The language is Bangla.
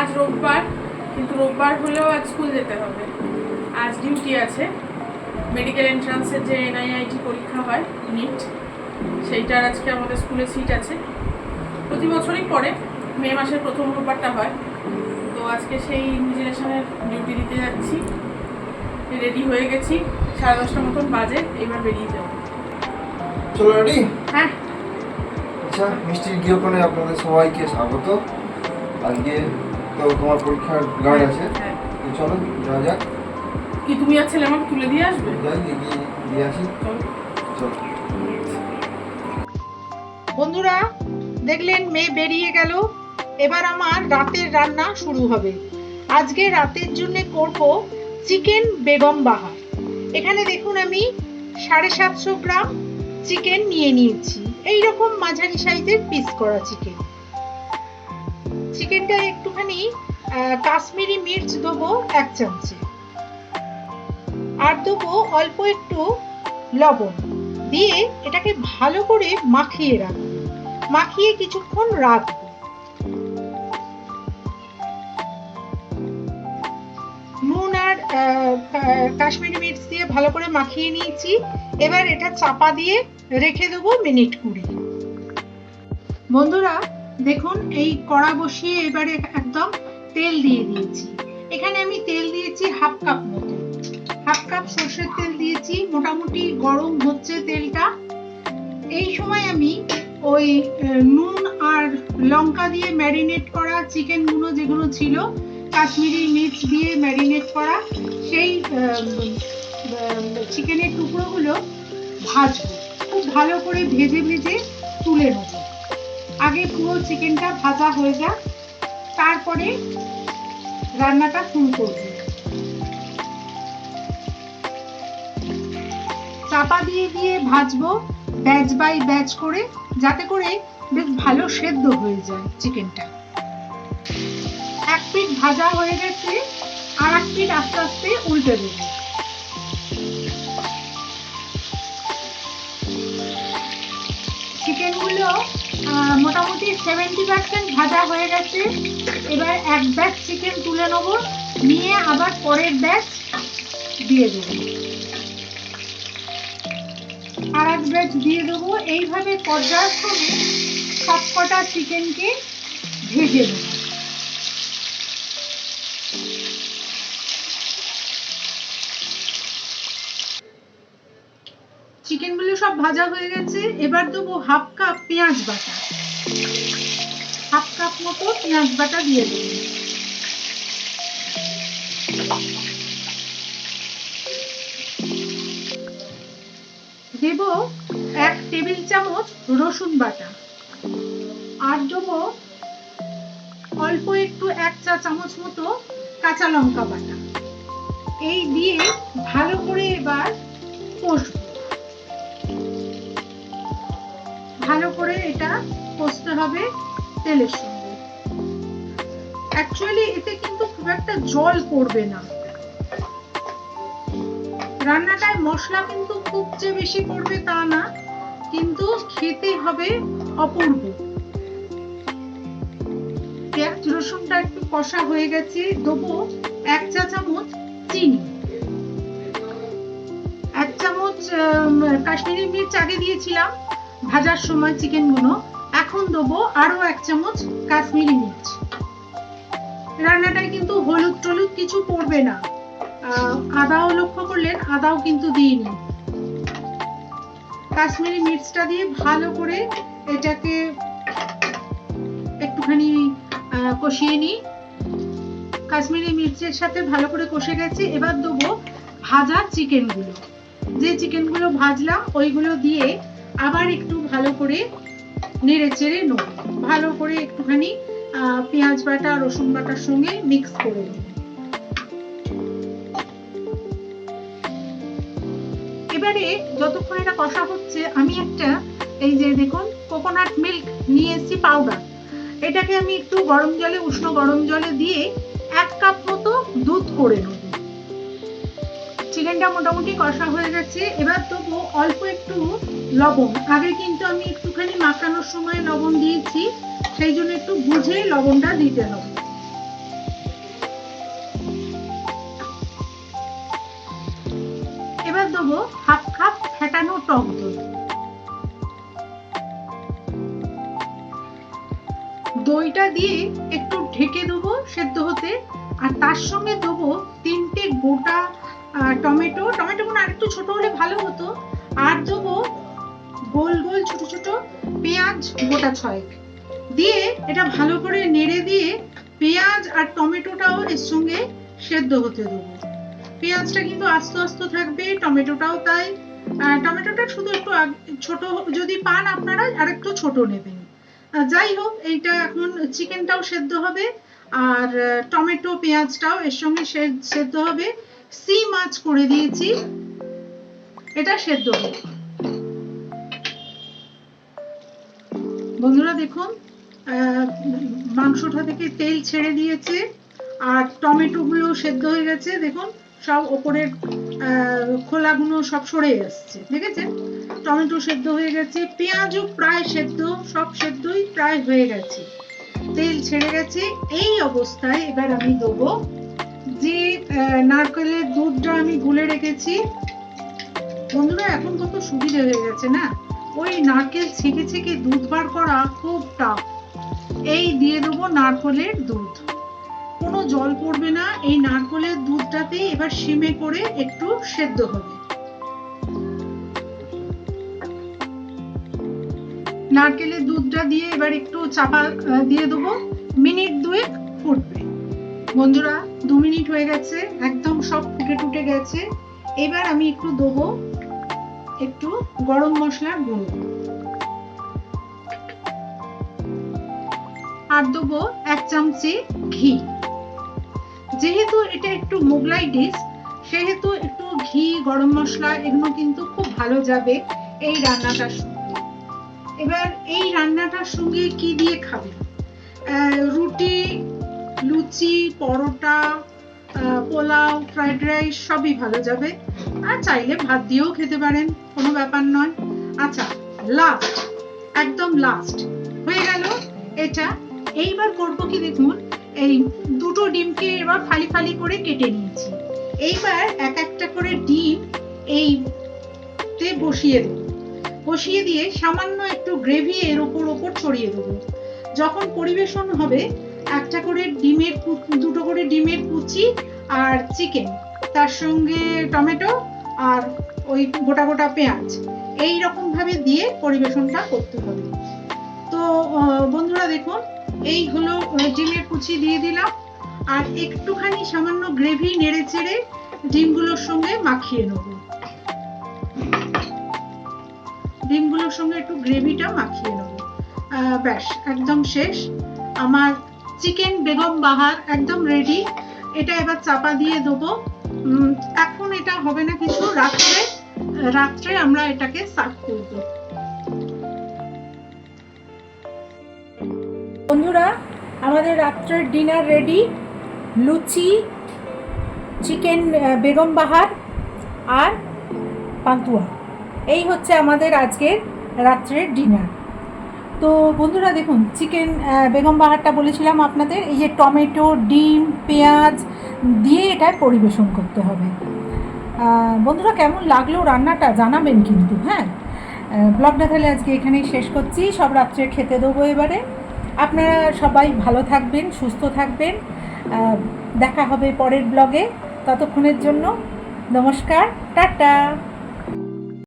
আজ রোববার কিন্তু রোববার হলেও আজ স্কুল যেতে হবে। আজ ডিউটি আছে। মেডিকেল এন্ট্রান্সের যে এনআইআইটি পরীক্ষা হয় নিট সেইটার আজকে আমাদের স্কুলে সিট আছে। প্রতি বছরই পরে মে মাসের প্রথম রোববারটা হয়। তো আজকে সেই ইনভিজিলেশনের ডিউটি দিতে যাচ্ছি। রেডি হয়ে গেছি। সাড়ে দশটার মতন বাজে এবার বেরিয়ে যাব। চলো রেডি হ্যাঁ। আচ্ছা মিষ্টির গৃহকোণে আপনাদের সবাইকে স্বাগত। আজকে তো তোমার পরীক্ষার গার্ড আছে। হ্যাঁ। তো চলো যাওয়া যাক। কি তুমি আর ছেলে আমাকে তুলে দিয়ে আসবে? যাই দিয়ে আসি। চলো। বন্ধুরা দেখলেন মেয়ে বেরিয়ে গেল। এবার আমার রাতের রান্না শুরু হবে। আজকে রাতের জন্য করব চিকেন বেগম বাহার। এখানে দেখুন আমি সাড়ে সাতশো গ্রাম চিকেন নিয়ে নিয়েছি। এই রকম মাঝারি সাইজের পিস করা চিকেন। চিকেনটা একটুখানি কাশ্মীরি মির্চ দেবো এক চামচে। আর দেবো অল্প একটু লবণ। দিয়ে এটাকে ভালো করে মাখিয়ে রাখব। মাখিয়ে কিছুক্ষণ রাখব। নুন আর কাশ্মীরি মির্চ দিয়ে ভালো করে মাখিয়ে নিয়েছি। এবার এটা চাপা দিয়ে রেখে দেবো মিনিট কুড়ি। বন্ধুরা দেখুন, এই কড়া বসিয়ে এবারে একদম তেল দিয়ে দিয়েছি। এখানে আমি তেল দিয়েছি হাফ কাপ মতো। হাফ কাপ সর্ষের তেল দিয়েছি, মোটামুটি গরম হচ্ছে তেলটা। এই সময় আমি ওই নুন আর লঙ্কা দিয়ে ম্যারিনেট করা চিকেনগুলো যেগুলো ছিল, কাশ্মীরি মির্চ দিয়ে ম্যারিনেট করা, সেই চিকেনের টুকরোগুলো ভাজবো। খুব ভালো করে ভেজে ভেজে তুলে নেব। আগে পুরো চিকেনটা ভাজা হয়ে যাক, তারপরে রান্নাটা শুরু করব। চাপা দিয়ে দিয়ে ভাজবো ব্যাচ বাই ব্যাচ করে, যাতে করে বেশ ভালো সেদ্ধ হয়ে যায় চিকেনটা। এক পিঠ ভাজা হয়ে গেছে, আর এক পিঠ আস্তে আস্তে উল্টে দেবো। চিকেনগুলো মোটামুটি সেভেন্টি পার্সেন্ট ভাজা হয়ে গেছে। এবার এক ব্যাচ চিকেন তুলে নেব। নিয়ে আবার পরের ব্যাচ দিয়ে দেবো। আর এক ব্যাচ দিয়ে দেবো। এইভাবে পর্যায়ক্রমে সবকটা চিকেনকে ভেজে দেবো চিকেনগুলো সব ভাজা হয়ে গেছে। এবার দেবো হাফ কাপ পেঁয়াজ বাটা। হাফ কাপ মতো পেঁয়াজ বাটা দিয়ে দেবো। দেব এক টেবিল চামচ রসুন বাটা। আর দেব অল্প একটু এক চা চামচ মতো কাঁচা লঙ্কা বাটা। এই দিয়ে ভালো করে এবার কষবো। ভালো করে এটা কষতে হবে তেলের সঙ্গে। অ্যাকচুয়ালি এতে কিন্তু খুব একটা জল পড়বে না। রান্নাটায় মশলা কিন্তু খুব যে বেশি পড়বে তা না, কিন্তু খেতে হবে অপূর্ব। পেঁয়াজ, রসুনটা একটু কষা হয়ে গেছে, দেবো এক চা চামচ চিনি। এক চামচ কাশ্মীরি মির্চ আগে দিয়েছিলাম, ভাজার সময় চিকেনগুলো এখন দেবো আরও এক চামচ কাশ্মীরি মির্চ। রান্নাটায় কিন্তু হলুদ টলুদ কিছু পড়বে না। আদাও লক্ষ্য করলেন, আদাও কিন্তু দিইনি। কাশ্মীরি মির্চটা দিয়ে ভালো করে এটাকে একটুখানি কষিয়ে নিই। কাশ্মীরি মির্চের সাথে ভালো করে কষে গেছে। এবার দেবো ভাজা চিকেনগুলো। যে চিকেনগুলো ভাজলাম, ওইগুলো দিয়ে আবার একটু ভালো করে নেড়ে চেড়ে নেব ভালো করে একটুখানি পেঁয়াজ বাটা, রসুন বাটার সঙ্গে মিক্স করে নেব এবারে যতক্ষণ এটা কষা হচ্ছে, আমি একটা, এই যে দেখুন কোকোনাট মিল্ক নিয়ে এসেছি পাউডার এটাকে আমি একটু গরম জলে, উষ্ণ গরম জলে দিয়ে এক কাপ মতো দুধ করে নেব চিকেনটা মোটামুটি কষা হয়ে গেছে। এবার তবু অল্প একটু লবণ। আগে কিন্তু আমি একটুখানি মাখানোর সময় লবণ দিয়েছি, সেই জন্য একটু বুঝে লবণটা দিতে হবে। এবার দেবো হাফ কাপ ফেটানো টক দই। দইটা দিয়ে একটু ঢেকে দেবো সেদ্ধ হতে, আর তার সঙ্গে দেবো তিনটে গোটা টমেটো টমেটোগুলো আরেকটু ছোট হলে ভালো হতো। আর দেবো গোল গোল ছোট ছোট পেঁয়াজ গোটা ছয়েক। দিয়ে এটা ভালো করে নেড়ে দিয়ে পেঁয়াজ আর টমেটোটাও এর সঙ্গে সেদ্ধ হতে দেবো। পেঁয়াজটা কিন্তু আস্তে আস্তে থাকবে, টমেটোটাও তাই। টমেটোটা শুধু একটু ছোট যদি পান আপনারা আর একটু ছোট নেবেন। যাই হোক, এইটা এখন চিকেনটাও সেদ্ধ হবে, আর টমেটো, পেঁয়াজটাও এর সঙ্গে সেদ্ধ হবে। সি মাছ করে দিয়েছি। এটা সেদ্ধ হোক বন্ধুরা দেখুন মাংসটা থেকে তেল ছেড়ে দিয়েছে, আর টমেটো গুলো সেদ্ধ হয়ে গেছে। দেখুন, সব ওপরের খোলাগুলো সব সরে এসছে। ঠিক আছে টমেটো সেদ্ধ হয়ে গেছে। পেঁয়াজও প্রায় সেদ্ধ, সব সেদ্ধই প্রায় হয়ে গেছে। তেল ছেড়ে গেছে। এই অবস্থায় এবার আমি দেবো যে নারকেলের দুধটা আমি গুলে রেখেছি। বন্ধুরা, এখন কত সুবিধা হয়ে গেছে না? ওই নারকেল ছেঁকে ছেঁকে দুধ বার করা খুব টাফ এই দিয়ে দেবো নারকেলের দুধ। কোনো জল পড়বে না, এই নারকেলের দুধটাতে এবার সিমে করে একটু সেদ্ধ হবে। নারকেলের দুধটা দিয়ে এবার একটু চাপা দিয়ে দেবো। মিনিট দুয়েক ফুটবে। বন্ধুরা দু মিনিট হয়ে গেছে, একদম সব ফুটে টুটে গেছে। এবার আমি একটু দেবো একটু গরম মশলার গুঁড়ো। আর দেবো এক চামচি ঘি। যেহেতু এটা একটু মোগলাই ডিশ, সেহেতু একটু ঘি, গরম মশলা, এগুলো কিন্তু খুব ভালো যাবে এই রান্নাটার সঙ্গে। এবার এই রান্নাটার সঙ্গে কি দিয়ে খাবে? রুটি লুচি, পরোটা পোলাও, ফ্রাইড রাইস সবই ভালো যাবে। আর চাইলে ভাত দিয়েও খেতে পারেন, কোনো ব্যাপার নয়। আচ্ছা লাস্ট একদম লাস্ট হয়ে গেল এটা। এইবার করব কি দেখুন, এই দুটো ডিমকে এবার ফালি ফালি করে কেটে নিয়েছি। এইবার এক একটা করে ডিম এই তে বসিয়ে দেবো। বসিয়ে দিয়ে সামান্য একটু গ্রেভি এর ওপর ওপর ছড়িয়ে দেবো। যখন পরিবেশন হবে একটা করে ডিমের দুটো করে ডিমের কুচি আর চিকেন, তার সঙ্গে টমেটো আর ওই গোটা গোটা পেঁয়াজ, এই রকম ভাবে দিয়ে পরিবেশনটা করতে হবে। তো বন্ধুরা দেখুন, এই হলো ডিমের কুচি দিয়ে দিলাম, আর একটুখানি সামান্য গ্রেভি নেড়ে চেড়ে ডিমগুলোর সঙ্গে মাখিয়ে নেব। ডিমগুলোর সঙ্গে একটু গ্রেভিটা মাখিয়ে নেব। ব্যাস, একদম শেষ। আমার চিকেন বেগম বাহার একদম রেডি এটা এবার চাপা দিয়ে দেবো। এখন এটা হবে না কিছু, রাত্রে রাত্রে আমরা এটাকে সার্ভ করব। বন্ধুরা, আমাদের রাত্রের ডিনার রেডি লুচি, চিকেন বেগম বাহার আর পান্তুয়া। এই হচ্ছে আমাদের আজকের রাত্রের ডিনার তো বন্ধুরা দেখুন চিকেন বেগম বাহারটা বলেছিলাম আপনাদের, এই যে টমেটো, ডিম, পেঁয়াজ দিয়ে এটা পরিবেশন করতে হবে। বন্ধুরা কেমন লাগল রান্নাটা জানাবেন কিন্তু হ্যাঁ? ব্লগটা তাহলে আজকে এখানেই শেষ করছি, সব রাত্রে খেতে দেবো এবারে। আপনারা সবাই ভালো থাকবেন, সুস্থ থাকবেন। দেখা হবে পরের ব্লগে ততক্ষণের জন্য নমস্কার, টাটা!